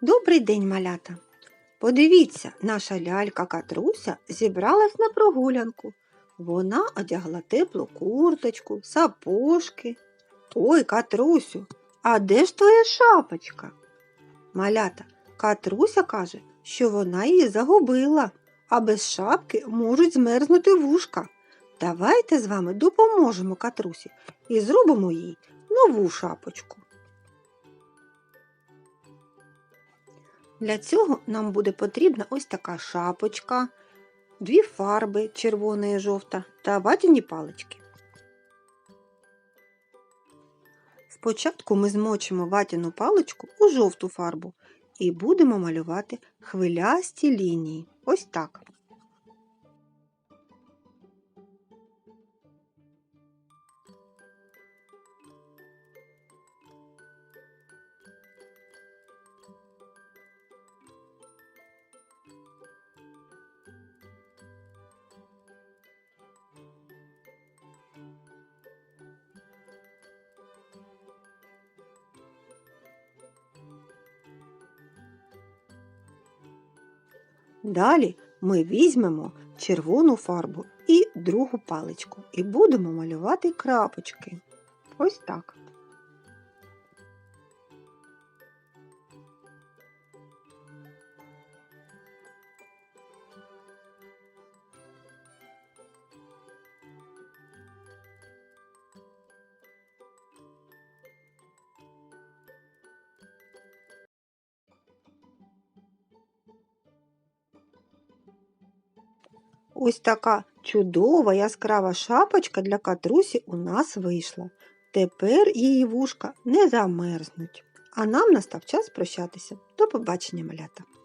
Добрий день, малята! Подивіться, наша лялька Катруся зібралась на прогулянку. Вона одягла теплу курточку, сапожки. Ой, Катрусю, а де ж твоя шапочка? Малята, Катруся каже, що вона її загубила, а без шапки можуть змерзнути вушка. Давайте з вами допоможемо Катрусі і зробимо їй нову шапочку. Для цього нам буде потрібна ось така шапочка, дві фарби червона і жовта та ватяні палички. Спочатку ми змочимо ватяну паличку у жовту фарбу і будемо малювати хвилясті лінії. Ось так. Далі ми візьмемо червону фарбу і другу паличку і будемо малювати крапочки. Ось так. Ось така чудова яскрава шапочка для катрусі у нас вийшла. Тепер її вушка не замерзнуть. А нам настав час прощатися. До побачення, малята!